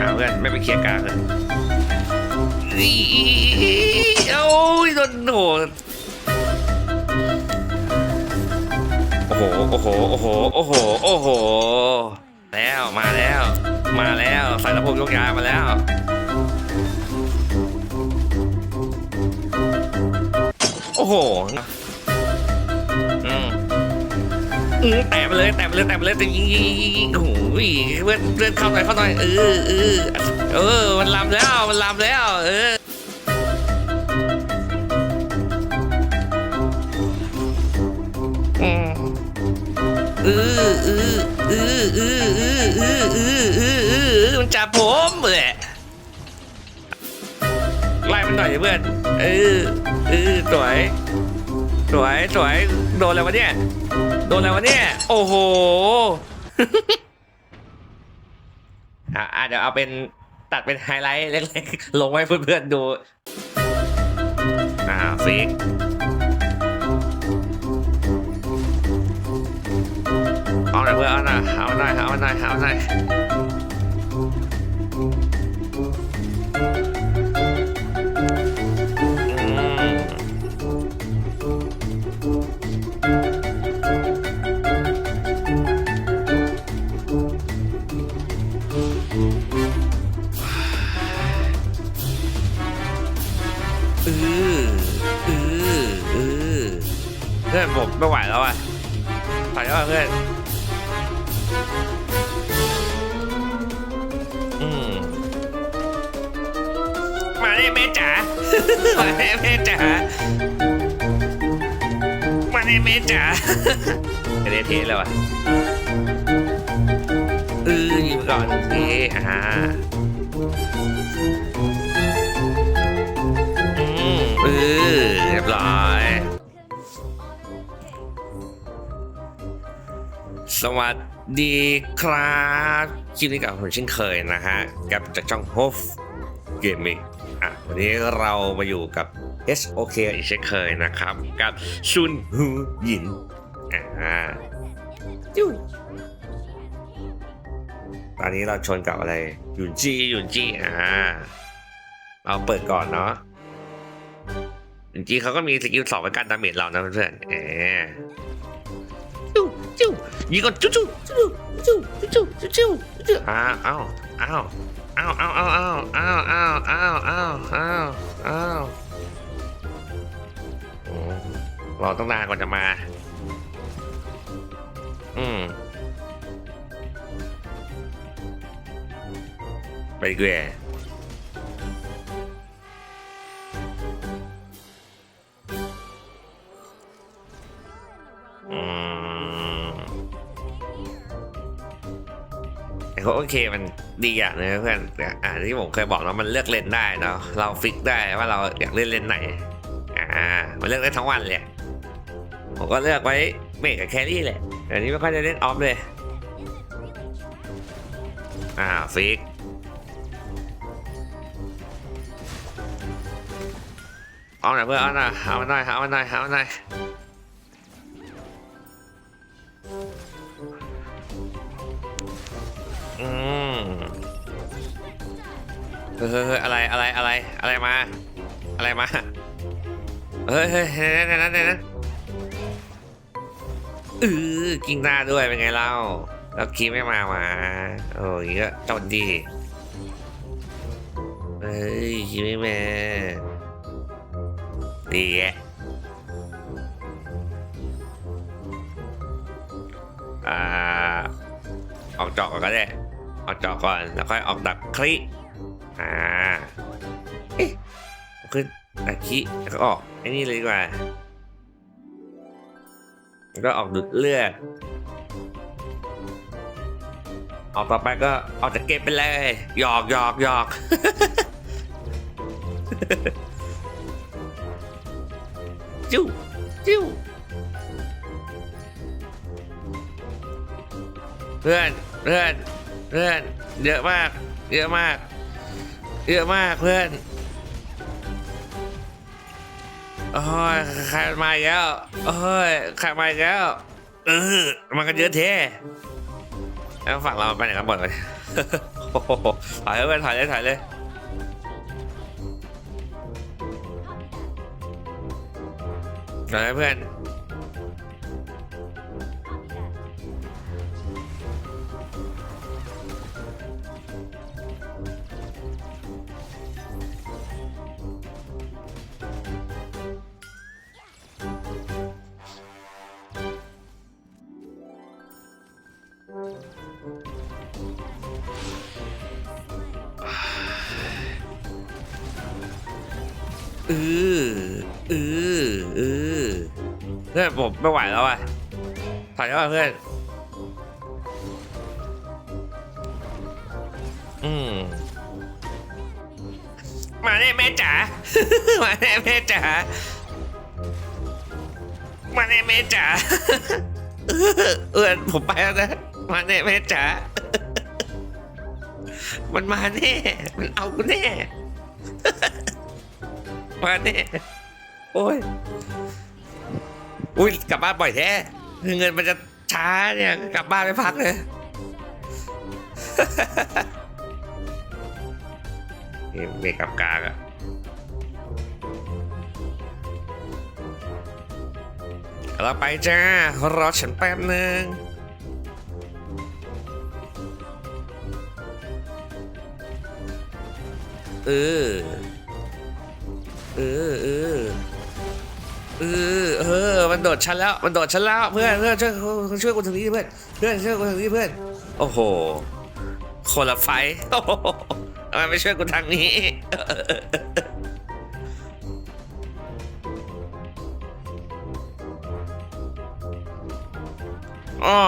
เอาเพื่อนไม่ไปเคลียร์กลางเลยอีโอ้ยโดนโดนโอ้โห โอ้โห โอ้โห โอ้โห โอ้โห แล้ว มาแล้ว มาแล้วใส่ลำโพงยกยามาแล้ว โอ้โห อืมแตะไปเลย แตะไปเลย แตะไปเลยแต่ยิงยิงยิงยิงโอ้โห เพื่อนเพื่อนเข้าหน่อยเข้าหน่อยเออเออเออมันลำแล้วมันลำแล้ว เออเออเออเออเออเออเออเออเออเออมันจับผมเลยไล่มันหน่อยเพื่อนเออเออสวยสวยสวยโดนอะไรวะเนี่ย โดนอะไรวะเนี่ย โอ้โห อะอะเดี๋ยวเอาเป็นตัดเป็นไฮไลท์เล็กๆ ลงไว้เพื่อนๆดูอ่าฟิกเอาหน่อยเพื่อนเอาหน่อยเอาหน่อยเอาหน่อยเอาหน่อย มาเนี่ยแม่จ๋ากระเด็นเทแล้วอะเออยิงไปก่อนเออ่าอืมเออเรียบร้อยสวัสดีครับคลิปนี้กับผมเช่นเคยนะฮะกับจากช่อง h o f Gaming อะวันนี้เรามาอยู่กับ SOK อีกเช่นเคยนะครับ กับชุนฮูหยินอ่าจิ้วตอนนี้เราชนกับอะไรหยุนจีหยุนจีอ่าเราเปิดก่อนเนาะจริงๆเขาก็มีสกิลสองเป็นการดาเมจเรานะเพื่อนๆแหมจิ้วจิ้วยิงก่อนจิ้วจิ้วจิ้วจิ้วจิ้วจิ้วจิ้จิ้อ้าวอ้าวอ้าวอ้าวอ้าวอ้าวอ้าวอ้าวอ้าวอ้าวอ้าว รอต้องนานกว่าจะมา อืม ไปดีกว่าอืมแต่ก็โอเคมันดีอย่างนึงนะเพื่อนแต่อ่าที่ผมเคยบอกแล้วมันเลือกเล่นได้เนาะเราฟิกได้ว่าเราอยากเล่นเล่นไหน อ่า มันเลือกได้ทั้งวันเลย ผมก็เลือกไว้เมกกับแครี่แหละแต่อันนี้ไม่ค่อยได้เล่นออฟเลย อ่าฟิกเอาหน่อยเพื่อนเอาหน่อยเอาหน่อยเอาหน่อยเอาหน่อยอืมเฮ้ยเฮ้ยเฮ้ยอะไรอะไรอะไรอะไรมา อะไรมา เฮ้ยเฮ้ยเฮ้ยนั่นนั่นนั่นนั่น เออกิ้งหน้าด้วยเป็นไงเล่าแล้วคีไม่มามาโอ้ยก็จนดีเฮ้ยคีไม่มาดีแยะอ่าออกจอกก่อนก็ได้ออกจอกก่อนแล้วค่อยออกดักคลิอ่าเอ๊ะขึ้นดักคลิแล้วก็ออกไอ้นี่เลยดีกว่า ก็ออกดุดเลือดออกต่อไปก็ออกจากเกมไปเลยหยอกหยอกหยอกจิ้วจิ้วเพื่อนเพื่อนเพื่อนเยอะมาก เยอะมาก เยอะมากเพื่อน โอ้ยใครมาอีกแล้วโอ้ยใครมาอีกแล้วเออมันก็เยอะเท่แล้วฝั่งเราไปไหนกันหมดเลยโอ้โหถอยเลยเพื่อนถอยเลยถอยเลยถอยเลยเพื่อน ผมไม่ไหวแล้วอะถอยแล้วเพื่อน อืม มาเนี่ยแม่จ๋า มาเนี่ยแม่จ๋า มาเนี่ยแม่จ๋า เอือผมไปแล้วนะ มาเนี่ยแม่จ๋า มันมาแน่ มันเอากูแน่ มาแน่ โอ้ย อุ้ยกลับบ้านบ่อยแท้เงินมันจะช้าเนี่ยกลับบ้านไม่พักเลยนี่เมกับกากอะเราไปจ้ารอฉันแป๊บหนึ่งเออเออเออ เออเออ มันโดดฉันแล้ว มันโดดฉันแล้ว เพื่อน เพื่อนช่วยช่วยกูทางนี้เพื่อน เพื่อนช่วยกูทางนี้เพื่อน โอ้โห คนละไฟทำไมไม่ช่วยกูทางนี้ อ๋อ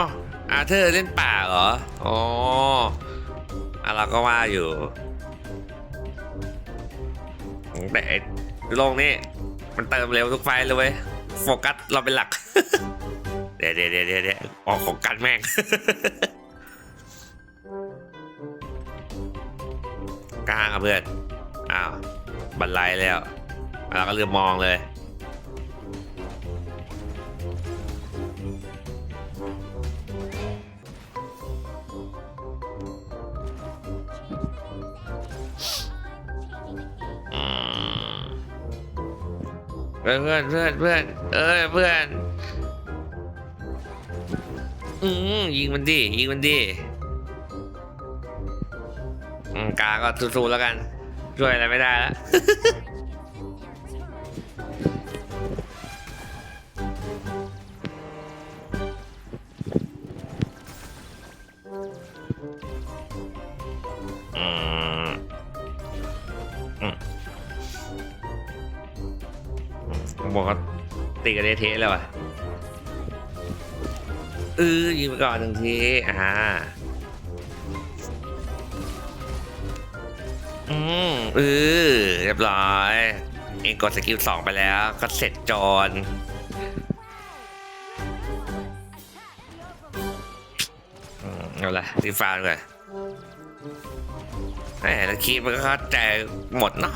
อาเธอร์เล่นป่าเหรอ อ๋ออะเราก็ว่าอยู่ แต่โลกนี้ มันเติมเร็วทุกไฟเลยเว้ยโฟกัสเราเป็นหลัก เดี๋ยวเดี๋ยวเดี๋ยวเดี๋ยวออกของกันแม่งกลางอะเพื่อน อ้าว บันไลแล้ว เราก็เลืมมองเลย เพื่อนเพื่อนเพื่อนเพื่อนเอ้ยเพื่อนอืมยิงมันดิยิงมันดิกาก็สู้ๆแล้วกัน ช่วยอะไรไม่ได้แล้ว ตีกันเทะๆแล้วอะเออยิงไปก่อนหนึ่งทีอ่าอืมเออเรียบร้อย เองกดสกิลสองไปแล้ว ก็เสร็จจอนเอาละรีฟาดเลยแหมแล้วคีมันก็เข้าใจหมดเนาะ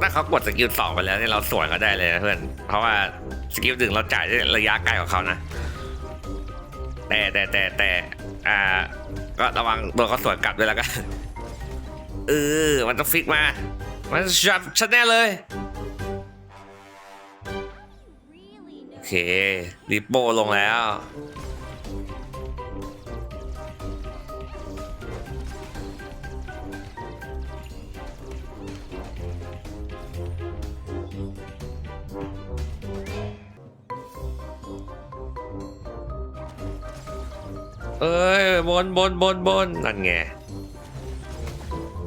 ถ้าเขากดสกิลสองไปแล้วเนี่ยเราสวนก็ได้เลยนะเพื่อน เพราะว่าสกิลหนึ่งเราจ่ายได้ระยะไกลกว่าเขานะ แต่แต่แต่แต่อ่า ก็ระวังโดนเขาสวนกลับด้วยแล้วกันเออ มันต้องฟิกมา มันชัดชัดแน่เลยโอเคริปโปลงแล้ว เอ้ยบนบนบนบนนั่นไง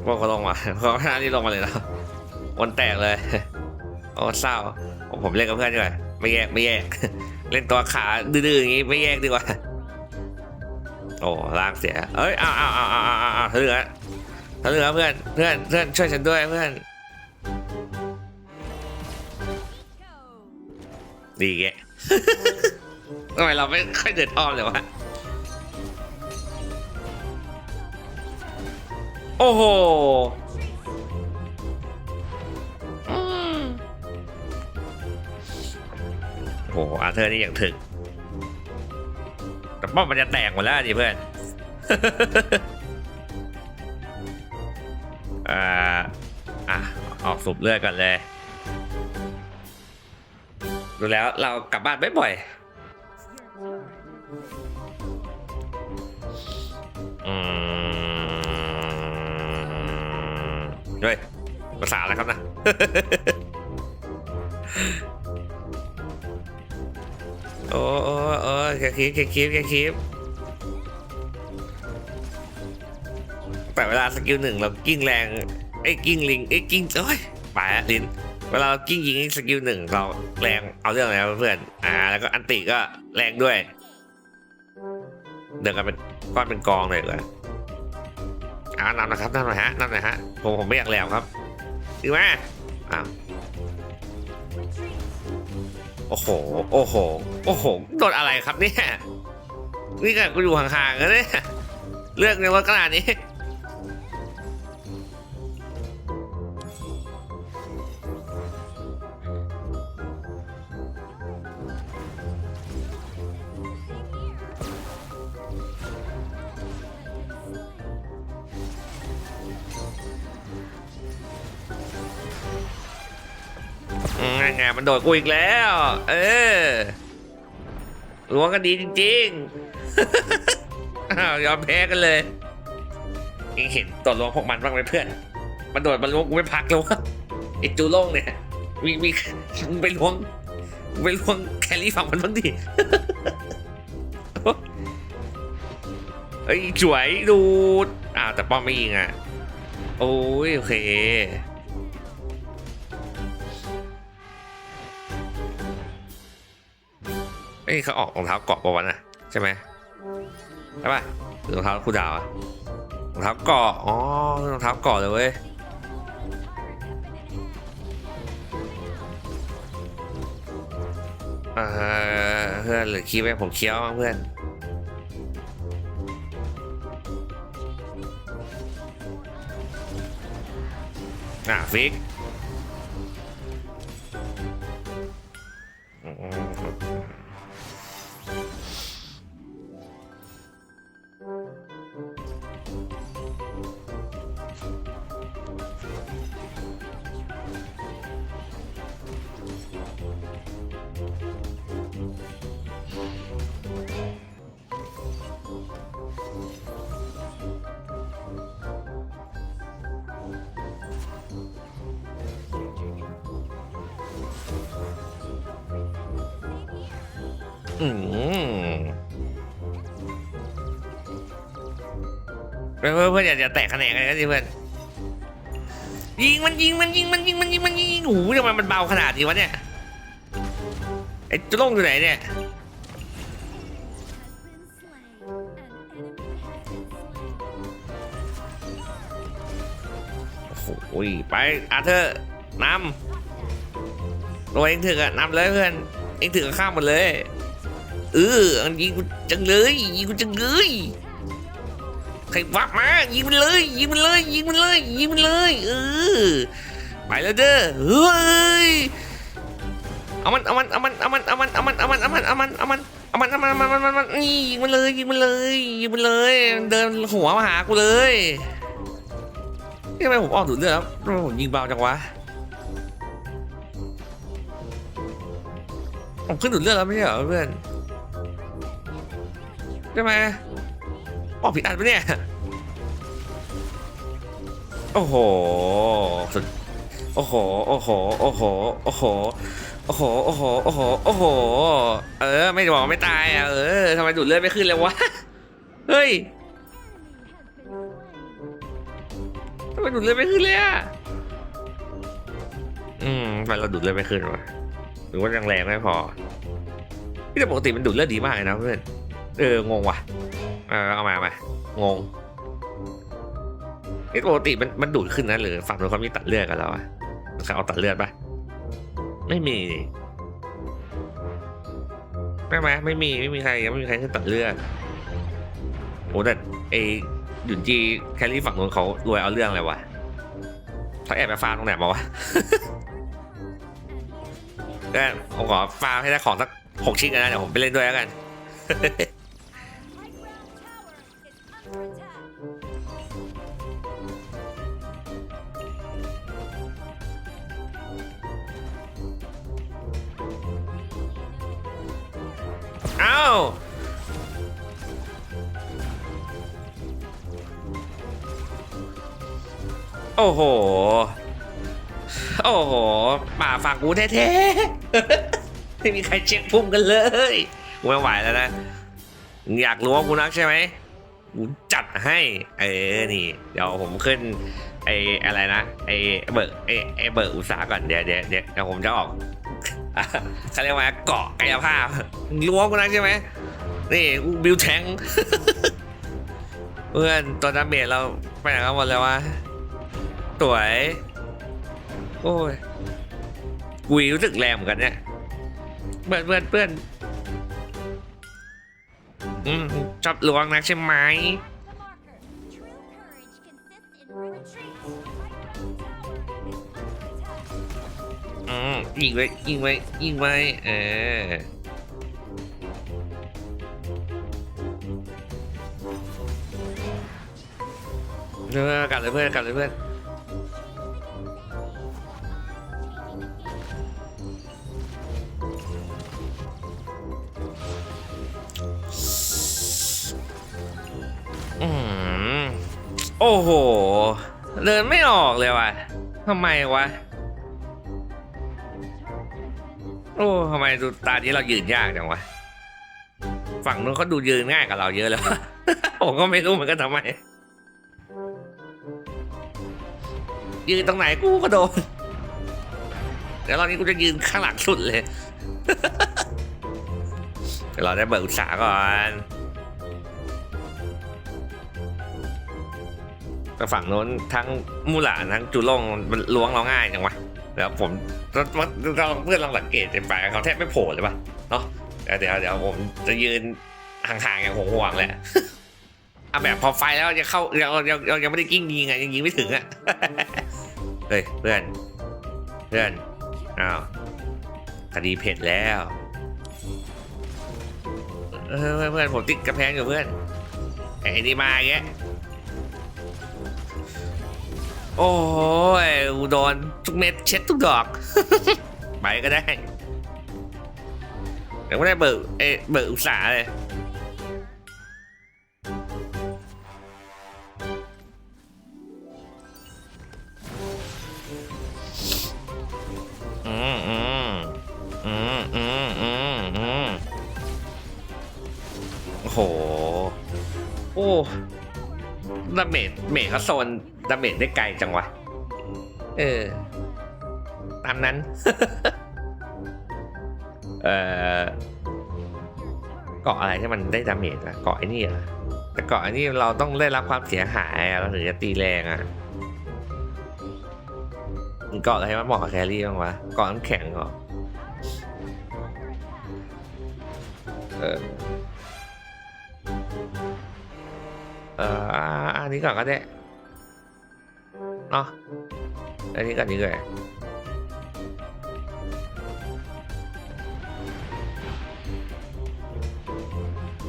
พวกเขาลงมาเขาหน้านี่ลงมาเลยนะบนแตกเลยโอ้เศร้าผมเล่นกับเพื่อนดีกว่าไม่แยกไม่แยก เล่นตัวขาดื้อๆอย่างงี้ไม่แยกดีกว่าโอ้ล่างเสียเอ้ยอ้าวอ้าวอ้าวอ้าวอ้าวอ้าวทะลึ่งอะทะลึ่อเพื่อนเพื่อนเพื่อนช่วยฉันด้วยเพื่อนดีแกทำไมเราไม่ค่อยเดินอ้อมเลยวะ โอ้โหอืมโหอาเธอร์นี่อย่างถึกแต่ป้อมมันจะแตกหมดแล้วดิเพื่อน อ่า อะ ออกสูบเลือดกันเลย ดูแล้วเรากลับบ้านไม่บ่อยอืม โอ้โอ้โอ้แค่คลิปแค่คลิปแค่คลิปแต่เวลาสกิลหนึ่งเรากิ้งแรงไอ้กิ้งลิงไอ้กิ้งโอ้ยไปอะลิ้นเวลาเรากิ้งยิงสกิลหนึ่งเราแรงเอาเรื่องแล้วเพื่อนอ่าแล้วก็อันติก็แรงด้วย เดินกันเป็นก้อนเป็นกองเลยเลยอ่านำนะครับนำหน่อยฮะนำหน่อยฮะผมผมไม่อยากแหลมครับ ดีไหมอ้าวโอ้โห โอ้โห โอ้โห โดนอะไรครับเนี่ย นี่ก็กูอยู่ห่างๆกันเนี่ย เลือกในว่าขนาดนี้ ไงมันโดดกูอีกแล้ว เออล้วงกันดีจริงๆอ้าวยอมแพ้กันเลยเองเห็นตดล้วงพวกมันบ้างไหมเพื่อน มันโดดมันล้วงกูไม่พักเลยวะไอจูโล่งเนี่ย มีมีมึงไปล้วงมึงไปล้วงแคลรี่ฝั่งมันบ้างดิเอ้ยสวยดูดอ้าวแต่ป้อมไม่ยิงอะ โอ้ยโอเค เอ้ยเขาออกรองเท้าเกาะปะวะน่ะใช่ไหมใช่ป่ะรองเท้าคู่ดาวอะรองเท้าเกาะอ๋อรองเท้าเกาะเลยเว้ยเพื่อนหรือคีย์ไว้ผมเคี้ยวเพื่อนอะฟิก อืมเพื่อนเพื่อนอย่าอย่าแตกคะแนนกันนะสิเพื่อนยิงมันยิงมันยิงมันยิงมันยิงมันยิงโอ้โหทำไมมันเบาขนาดนี้วะเนี่ยไอ้จุลงอยู่ไหนเนี่ยโอ้โหไปอาเธอร์นำตัวเองถึงอะนำเลยเพื่อนเองถึงก็ข้ามหมดเลย เอออันยิงกูจังเลยยิงกูจังเลยใครวับมายิงมันเลย ยิงมันเลย ยิงมันเลย ยิงมันเลย เออไปแล้วเด้อเฮ้ยเอามันเอามันเอามันเอามันเอามันเอามันเอามันเอามันเอามันเอามันเอามันเอามันเอามันเอามันเอามันนี่ยิงมันเลยยิงมันเลยยิงมันเลย เดินหัวมาหากูเลยทำไมผมออกดูดเลือดแล้วทำไมผมยิงเบาจังวะผมขึ้นดูดเลือดแล้วไม่ใช่เหรอเพื่อน ใช่ไหมออกผิดอันปะเนี่ย โอ้โหสุดโอ้โห โอ้โห โอ้โห โอ้โห โอ้โห โอ้โห โอ้โห โอ้โห เออ ไม่บอกไม่ตายอะ เออทำไมดูดเลือดไม่ขึ้นเลยวะ เฮ้ยทำไมดูดเลือดไม่ขึ้นเลยอะ อืมทำไมเราดูดเลือดไม่ขึ้นวะ หรือว่ายังแรงไม่พอที่แต่ปกติมันดูดเลือดดีมากเลยนะเพื่อน เอองงว่ะ เออเอามาเอามางงนี่ปกติมันมันดูดขึ้นนะหรือฝั่งนู้นเขามีตัดเลือดกันแล้วอะใครเอาตัดเลือดปะไม่มีนี่ไหมไม่มีไม่มีใครยังไม่มีใครขึ้นตัดเลือดโอ้แต่ไอหยุนจีแคลรี่ฝั่งนู้นเขารวยเอาเรื่องเลยวะเขาแอบไปฟาร์มตรงไหนมาวะก็ผมขอฟาร์มให้ได้ของสักหกชิ้นกันนะเดี๋ยวผมไปเล่นด้วยแล้วกัน อ้าโอ้โห โอ้โห ป่าฝั่งกูแท้ๆ ไม่มีใครเช็คพุ่มกันเลยกูไม่ไหวแล้วนะ อยากรู้ว่ากูนักใช่ไหมกูจัดให้ เออ นี่ เดี๋ยวผมขึ้นไอ้อะไรนะ ไอ้เบิร์ไอ้ไอ้เบิร์อุตสาหก่อน เดี๋ยวเดี๋ยวเดี๋ยวผมจะออก เขาเรียกว่าเกาะกายภาพรู้วกูนักใช่ไหมนี่บิวแทงเพื่อนตัวดาเมจเราไปไหนกันหมดแล้ววะสวยโอ้ยกุยรู้สึกแรงเหมือนกันเนี่ยเพื่อนเพื่อนเพื่อนอืมชอบลวงนักใช่ไหม อืมยิงไว้ยิงไว้ยิงไว้เออเพื่อนกลับเลยเพื่อนกลับเลยเพื่อนอืมโอ้โห เดินไม่ออกเลยว่ะทำไมวะ อ้ทำไมดูตานี้เรายืนยากจังวะ ฝั่งนู้นเขาดูยืนง่ายกับเราเยอะแล้วผมก็ไม่รู้เหมือนกันทำไม ยืนตรงไหนกูก็โดนเดี๋ยวรอบนี้กูจะยืนข้างหลังสุดเลย เดี๋ยวเราได้เบิกอุตสาหก่อน แต่ฝั่งโน้นทั้งมูหลานทั้งจูล่งมันล้วงเราง่ายจังวะ แล้วผมเราเราเพื่อนลองสังเกตเต็มไปเขาแทบไม่โผล่เลยป่ะเนาะเดี๋ยวเดี๋ยวผมจะยืนห่างๆอย่างห่วงๆแหละเอาแบบพอไฟแล้วจะเข้าเราเราเรายังไม่ได้กิ้งยิงอะยังยิงไม่ถึงอะเฮ้ยเพื่อนเพื่อนอ้าวคดีเผ็ดแล้วเพื่อนเพื่อนผมติดกระแพงอยู่เพื่อนไอ้นี่มาแก โอ้ยกูโดนทุกเม็ดเช็ดทุกดอก ไปก็ได้แต่ไม่ได้เบิกเอเบิกอุตสาเลย เมจเมจเขาโซนดาเมจได้ไกลจังวะ เออ ตามนั้น เอ่อเกาะอะไรที่มันได้ดาเมจอะเกาะไอ้นี่อะแต่เกาะไอ้นี่เราต้องได้รับความเสียหายอะเราถึงจะตีแรงอะมีเกาะอะไรมาเหมาะกับแครี่บ้างวะเกาะน้ำแข็งเหรอเออ เอออันนี้ก่อนก็ได้เนาะอันนี้ก่อนดีกว่า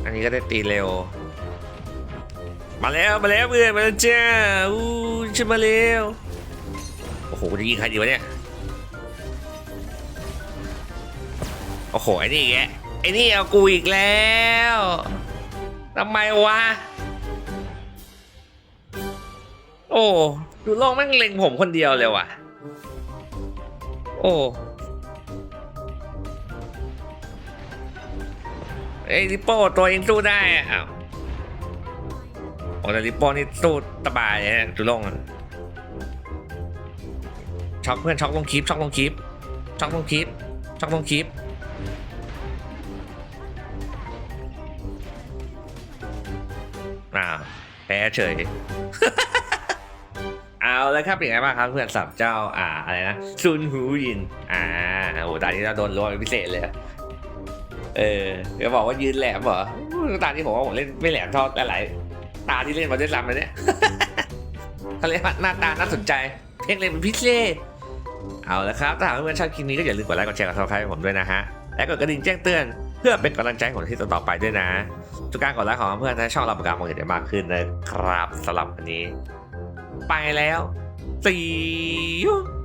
อันนี้ก็ได้ตีเร็ว มาแล้วมาแล้วเพื่อนมาแล้วจ้าอู้ฉันมาแล้วโอ้โหจะยิงใครดีวะเนี่ยโอ้โหไอ้นี่แกไอ้นี่เอากูอีกแล้วทำไมวะ โอ้ดูโลกแม่งเล็งผมคนเดียวเลยว่ะ โอ้ไอ้ลิปโป้ตัวเองสู้ได้อะอ้าวโอ้แต่ลิปโป้นี่สู้สบายเลยนะดูโลกอะช็อกเพื่อนช็อกลงคลิปช็อกลงคลิปช็อกลงคลิปช็อกลงคลิปอ้าแพ้เฉย เอาแล้วครับเป็นไงบ้างครับเพื่อนสับเจ้าอ่าอะไรนะซุนหูยินอ่าโอ้ตอนนี้เราโดนรัวเป็นพิเศษเลย เออเดี๋ยวบอกว่ายืนแหลมเหรอตาที่ผมว่าผมเล่นไม่แหลมเท่าหลายตาที่เล่นมาด้วยซ้ำเลยเนี่ยเขาเรียกว่าหน้าตาน่าสนใจเพลงเลยเป็นพิเศษเอาละครับถ้าหากเพื่อนชอบคลิปนี้ก็อย่าลืมกดไลค์กดแชร์กดซับสไครต์ผมด้วยนะฮะและกดกระดิ่งแจ้งเตือนเพื่อเป็นกำลังใจของที่ต่อไปด้วยนะทุกการกดไลค์ของเพื่อนๆให้ช่องเราประกาศมองเห็นได้มากขึ้นนะครับสำหรับวันนี้ ไปแล้ว See you